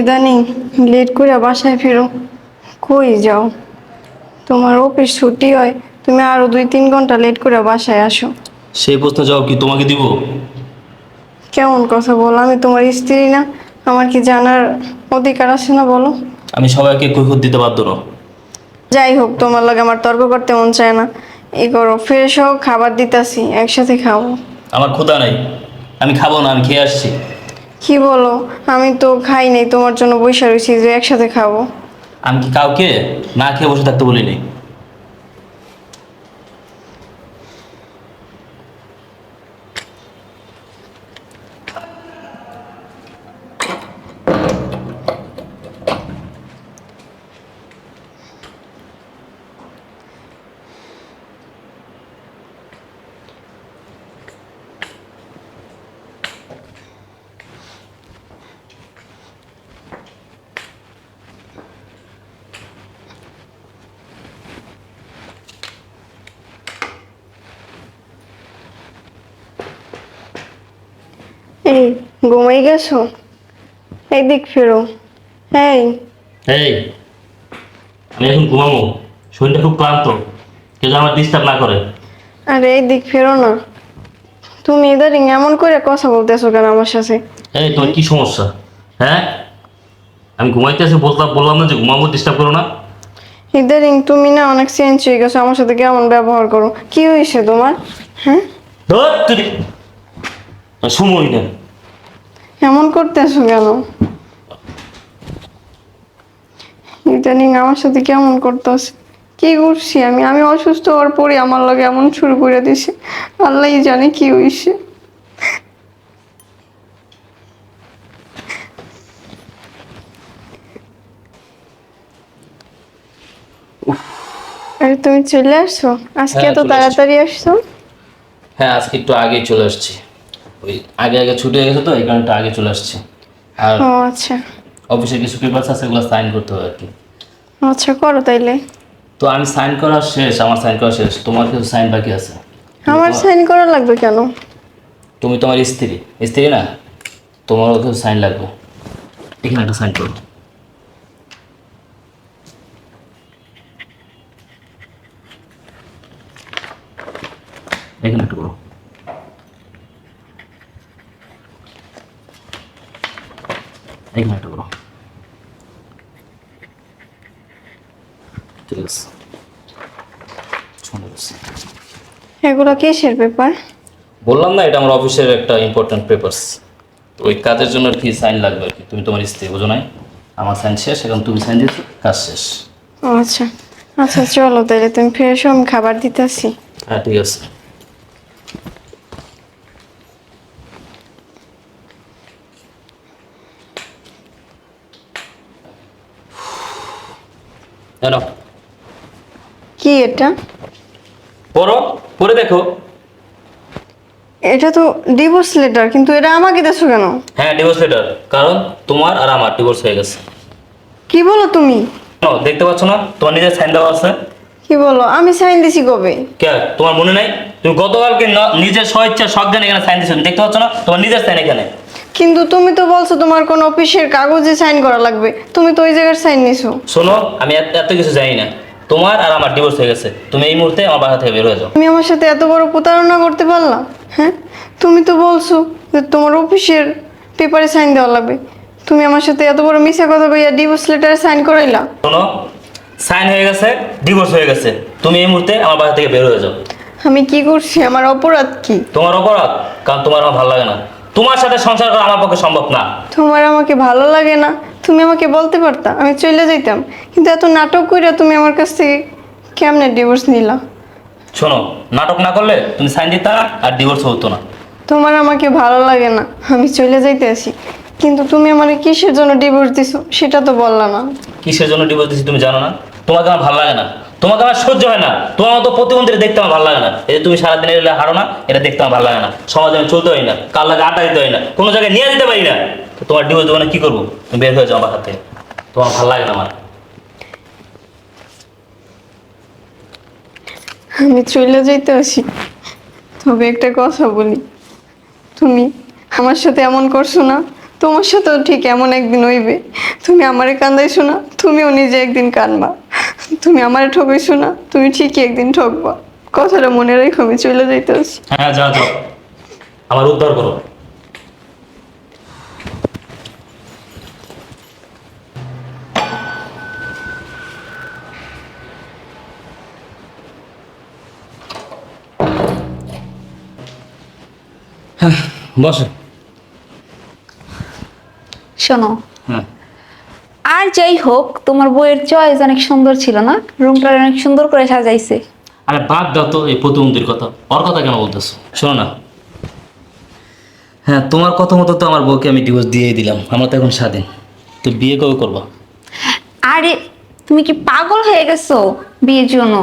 ইদানিং লেট করে বাসায় ফেরো। কই যাও? তোমার অফিস ছুটি হয় তুমি আরও দুই তিন ঘণ্টা লেট করে বাসায় আসো। সেই প্রশ্ন জবাব কি তোমাকে দিব? কেমন কথা বলো আমি তোমার স্ত্রী না আমার কি জানার অধিকার আছে না বলো? আমি সবাইকে কৈফত দিতে বাধ্য না যাই হোক তোমার লাগে আমার তর্ক করতে মন চায় না। এই করো ফ্রেশ হোক খাবার দিতাছি একসাথে খাব। আমার ক্ষুধা নাই আমি খাব না আমি খেয়ে আসছি। কি বলো? আমি তো খাই নাই, তোমার জন্য বৈশাখ রয়েছি যে একসাথে খাব। আমি কি কাউকে না খেয়ে বসে থাকতে বলিনি? এই ঘুমাই গেছো? এই দিক ফেরো। এই। এই আমি এখন ঘুমাবো। শরীরটা খুব ক্লান্ত। কেউ যেন আমার ডিস্টার্ব না করে। আরে এই দিক ফেরো না। তুমি ইদারিং এমন করে কথা বলতেছো কেন আমার সাথে? এই তোমার কি সমস্যা? হ্যাঁ? আমি ঘুমাইতে আসে বলতাম বললাম না যে ঘুমাবো ডিস্টার্ব করো না। ইদারিং তুমি না অনেক চেঞ্জ হয়ে গেছো। আমার সাথে কেমন ব্যবহার করো? কি হয়েছে তোমার? হ্যাঁ? ধর তুই সময় না এমন করতেছো কেন? ইদানিং আমার সাথে কেমন করতেছ? কি করছি আমি? আমি অসুস্থ হওয়ার পরে আমার লগে এমন শুরু করে দিছে। আল্লাহই জানে কি হয়েছে আরে তুমি চলে আসছো আজকে হ্যাঁ, এত তাড়াতাড়ি আসছো? হ্যাঁ আজকে একটু আগে চলে আসছি। ওই আগে আগে ছুটি গেছে তো এই কারণে আগে চলে আসছি। আর ও আচ্ছা। অফিসে কিছু পেপার আছে সেগুলো সাইন করতে হবে আর কি আচ্ছা করো তাইলে। তো আমি সাইন করা শেষ আমার সাইন করা শেষ। তোমার কিছু সাইন বাকি আছে? আমার সাইন করা লাগবে কেন? তুমি তোমার স্ত্রী। স্ত্রী না তোমারও কিছু সাইন লাগবে। এখানে একটা সাইন করো। এখানে একটু করো এখানে একটু করো ঠিক আছে সুন্দর আছে। এগুলো কিসের পেপার বললাম না এটা আমার অফিসের একটা ইম্পর্টেন্ট পেপারস ওই কাজের জন্য আর কি সাইন লাগবে আর কি। তুমি তোমার স্ত্রী বোঝো নাই? আমার সাইন শেষ এখন তুমি সাইন দিয়েছ কাজ শেষ। ও আচ্ছা। আচ্ছা চলো তাহলে তুমি ফ্রেশ আমি খাবার দিতেছি। হ্যাঁ ঠিক আছে। কি এটা? পড়ো পড়ে দেখো। এটা তো ডিভোর্স লেটার কিন্তু এটা আমাকে দেছো কেন? হ্যাঁ ডিভোর্স লেটার কারণ তোমার আর আমার ডিভোর্স হয়ে গেছে। কি বলো তুমি? দেখতে পাচ্ছ না? তোমার নিজের সাইন দেওয়া আছে। কি বলো? আমি সাইন দিছি কবে? কে? তোমার মনে নাই? তুমি গতকালকে ন- নিজের স্বইচ্ছা সজ্ঞান এখানে সাইন দিয়েছ দেখতে পাচ্ছ না? তোমার নিজের সাইন এখানে। কিন্তু তুমি তো বলছো তোমার কোন অফিসের কাগজে সাইন করা লাগবে। তুমি তো ওই জায়গার সাইন নিছো। শোনো আমি এত এত কিছু জানি না। তোমার আর আমার ডিভোর্স হয়ে গেছে। তুমি এই মুহূর্তে আমার বাসা থেকে বের হয়ে যাও। তুমি আমার সাথে এত বড় প্রতারণা করতে পারলা হ্যাঁ? তুমি তো বলছো যে তোমার অফিসের পেপারে সাইন দেওয়া লাগবে। তুমি আমার সাথে এত বড় মিশা কথা কইয়া ডিভোর্স লেটারে সাইন করাইলা। শোনো সাইন হয়ে গেছে ডিভোর্স হয়ে গেছে। তুমি এই মুহূর্তে আমার বাসা থেকে বের হয়ে যাও। আমি কি করছি? আমার অপরাধ কি? তোমার অপরাধ? কারণ তোমার আমার ভালো লাগে না। তোমার সাথে সংসার করা আমার পক্ষে সম্ভব না। তোমার আমাকে ভালো লাগে না? তুমি আমাকে বলতে পারতা আমি চলে যাইতাম। কিন্তু এত নাটক কইরা তুমি আমার কাছ থেকে কেমনে ডিভোর্স নিলা? শোনো নাটক না করলে তুমি সাইন দিতে না আর ডিভোর্স হতো না। তোমার আমাকে ভালো লাগে না আমি চলে যাইতে আসি। কিন্তু তুমি আমাকে কিসের জন্য ডিভোর্স দিছো সেটা তো বললা না। কিসের জন্য ডিভোর্স দিচ্ছি তুমি জানো না? তোমাকে আমার ভালো লাগে না। তোমাকে আমার সহ্য হয় না। তোমার মতো প্রতিবন্ধীরা দেখতে আমার ভালো লাগে না। এই যে তুমি সারাদিন এলে হারো না এটা দেখতে আমার ভালো লাগে না। সমাজে আমি চলতে হয় না। কার লাগে আটা দিতে হয় না। কোনো জায়গায় নিয়ে যেতে পারি না। তো তোমার ডিভোর্স দেবো না কি করব? তুমি বের হয়ে যাও আমার হাতে। তোমার ভালো লাগে না আমার। আমি চলে যাইতে আসি। তবে একটা কথা বলি। তুমি আমার সাথে এমন করছ না তোমার সাথেও ঠিক এমন একদিন হইবে। তুমি আমারে কান্দাইছো না তুমিও নিজে একদিন কানবা তুমি আমারে ঠকাইছো না তুমি ঠিকই একদিন ঠকবা। কথাটা মনে রেখো আমি চলে যাইতে আসি। হ্যাঁ যাও যাও। আমার উদ্ধার করো। হ্যাঁ বসো। শোনো। হ্যাঁ। আর যাই হোক তোমার বইয়ের চয়েস অনেক সুন্দর ছিল না? রুমটা অনেক সুন্দর করে সাজাইছে। আরে বাদ দাও তো এই প্রতিবন্ধীর কথা। ওর কথা কেন বলতেছো? শোনো না। হ্যাঁ তোমার কথা মতো তো আমার বউকে আমি ডিভোর্স দিয়েই দিলাম। আমরা তো এখন স্বাধীন। তো বিয়ে কবে করবা? আরে তুমি কি পাগল হয়ে গেছো বিয়ের জন্য?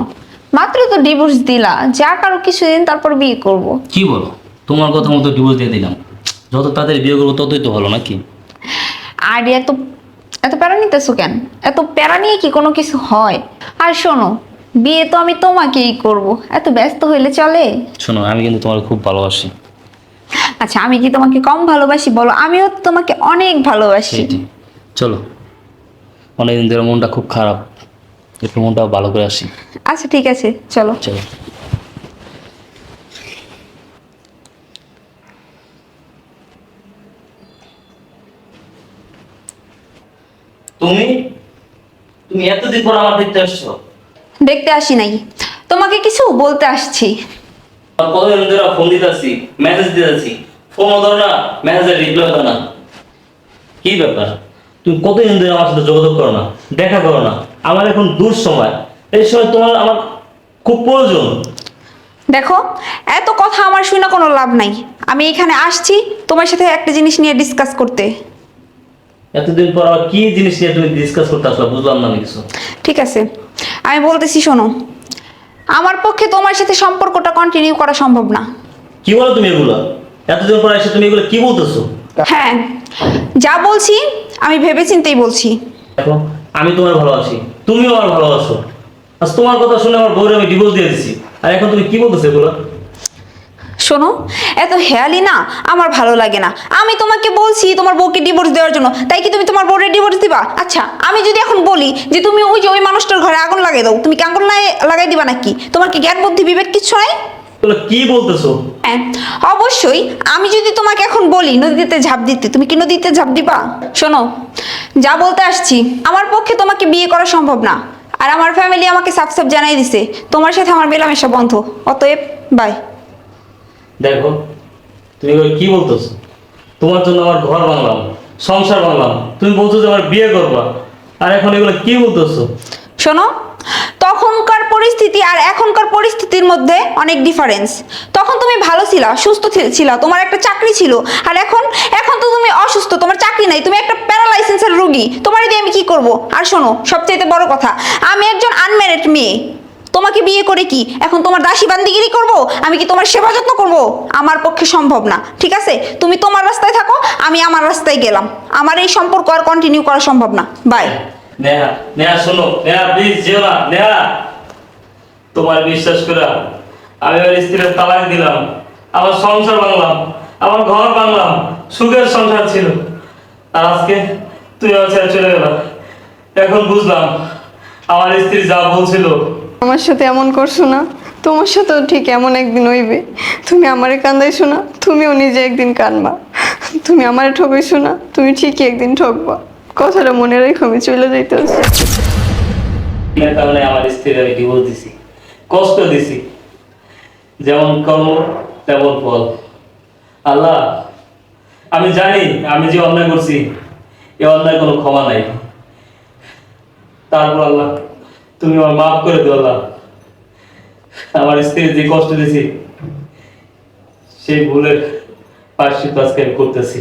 মাত্র তো ডিভোর্স দিলা। যা কারও কিছুদিন তারপর বিয়ে করব। কি বলো? তোমার কথা মতো ডিভোর্স দিয়ে দিলাম। যত তাদের বিয়ে করব ততই তো ভালো নাকি? আর এত এত প্যারা নিতেছো কেন? এত প্যারা নিয়ে কি কোনো কিছু হয়? আর শোনো বিয়ে তো আমি তোমাকেই করব। এত ব্যস্ত হইলে চলে? শোনো আমি কিন্তু তোমার খুব ভালোবাসি। আচ্ছা আমি কি তোমাকে কম ভালোবাসি? বলো আমিও তোমাকে অনেক ভালোবাসি। চলো অনেকদিন ধরে মনটা খুব খারাপ। একটু মনটা ভালো করে আসি। আচ্ছা ঠিক আছে চলো। চলো। তুমি? তুমি এতদিন পর আমার দেখতে আসছো। দেখতে আসি নাই। তোমাকে কিছু বলতে আসছি। আর কতদিন ধরে ফোন দিতেছি মেসেজ দিতেছি। ফোনও ধরো না মেসেজের রিপ্লাই করো না। কি ব্যাপার? তুমি কতদিন ধরে আমার সাথে যোগাযোগ করো না দেখা করো না। আমার এখন দূর সময়। এই সময় তোমার আমার খুব প্রয়োজন। দেখো এত কথা আমার শুনে কোনো লাভ নাই। আমি এখানে আসছি তোমার সাথে একটা জিনিস নিয়ে ডিসকাস করতে। এতদিন পর আবার কি জিনিস নিয়ে তুমি ডিসকাস করতে আসলে? বুঝলাম না আমি কিছু। ঠিক আছে। আমি বলতেছি শোনো। আমার পক্ষে তোমার সাথে সম্পর্কটা কন্টিনিউ করা সম্ভব না। কি বলো তুমি এগুলো? এতদিন পর এসে তুমি এগুলো কি বলতেছো? হ্যাঁ। যা বলছি আমি ভেবেচিন্তেই বলছি। দেখো আমি তোমার ভালোবাসি। তুমিও আমার ভালোবাসো। আজ তোমার কথা শুনে আমার বউরে আমি ডিভোর্স দিয়ে দিছি। আর এখন তুমি কি বলতেছো এগুলো? শোনো এত হেয়ালি না আমার ভালো লাগে না। আমি তোমাকে বলছি তোমার বউকে ডিভোর্স দেওয়ার জন্য তাই কি তুমি তোমার বউরে ডিভোর্স দিবা? আচ্ছা আমি যদি এখন বলি যে তুমি ওই যে ওই মানুষটার ঘরে আগুন লাগিয়ে দাও তুমি কি আগুন লাগাই- লাগাই দিবা নাকি? তোমার কি জ্ঞান বুদ্ধি বিবেক কিছু নাই? কি বলতেছো? হ্যাঁ অবশ্যই আমি যদি তোমাকে এখন বলি নদীতে ঝাঁপ দিতে তুমি কি নদীতে ঝাঁপ দিবা? শোনো যা বলতে আসছি আমার পক্ষে তোমাকে বিয়ে করা সম্ভব না। আর আমার ফ্যামিলি আমাকে সাফ সাফ জানাই দিছে তোমার সাথে আমার মেলামেশা বন্ধ অতএব বাই দেখো, তুমি কি বলতেছো? তোমার জন্য আমার ঘর বাংলাম সংসার বাংলাম তুমি বলছো যে আমার বিয়ে করবা। আর এখন এগুলো কি বলতেছো? শোনো, তখনকার পরিস্থিতি আর এখনকার পরিস্থিতির মধ্যে অনেক ডিফারেন্স তখন তুমি ভালো ছিলা, সুস্থ ছিলা, তোমার একটা চাকরি ছিল, আর এখন এখন তো তুমি অসুস্থ, তোমার চাকরি নাই, তুমি একটা প্যারালাইসেন্সের রোগী, তোমার দিয়ে আমি কি করব? আর শোনো সবচেয়ে বড় কথা, আমি একজন আনম্যারিড মেয়ে। তোমাকে বিয়ে করে কি? এখন তোমার দাসী বান্দিগিরি করব? আমি কি তোমার সেবা যত্ন করব? আমার পক্ষে সম্ভব না, ঠিক আছে? তুমি তোমার রাস্তায় থাকো, আমি আমার রাস্তায় গেলাম। আমার এই সম্পর্ক আর কন্টিনিউ করা সম্ভব না। বাই নেহা নেহা, শোনো। নেহা প্লিজ যেও না। নেহা, তোমার বিশ্বাস করে আমি আমার স্ত্রীর তালাক দিলাম। আমার সংসার বাংলাম আমার ঘর বাংলাম সুখের সংসার ছিল। আর আজকে তুই আমার ছেড়ে চলে গেল। এখন বুঝলাম, আমার স্ত্রী যা বলছিল আমার সাথে এমন করছ না? তোমার সাথেও ঠিক এমন একদিন হইবে। তুমি আমারে কান্দাইছো না, তুমিও নিজে একদিন কানবা তুমি আমারে ঠকাইছো না, তুমি ঠিকই একদিন ঠকবা। কথাটা মনে রেখো, আমি চলে যাইতে কারণে আমার স্ত্রীর আমি ডিভোর্স দিছি, কষ্ট দিছি। যেমন কর্ম, তেমন ফল। আল্লাহ, আমি জানি, আমি যে অন্যায় করছি, এ অন্যায় কোনো ক্ষমা নাই। তারপর আল্লাহ তুমি আমার মাফ করে দিও আল্লাহ। আমার স্ত্রীর যে কষ্ট দিয়েছি, সেই ভুলের পার্শ্বিত আজকে আমি করতেছি।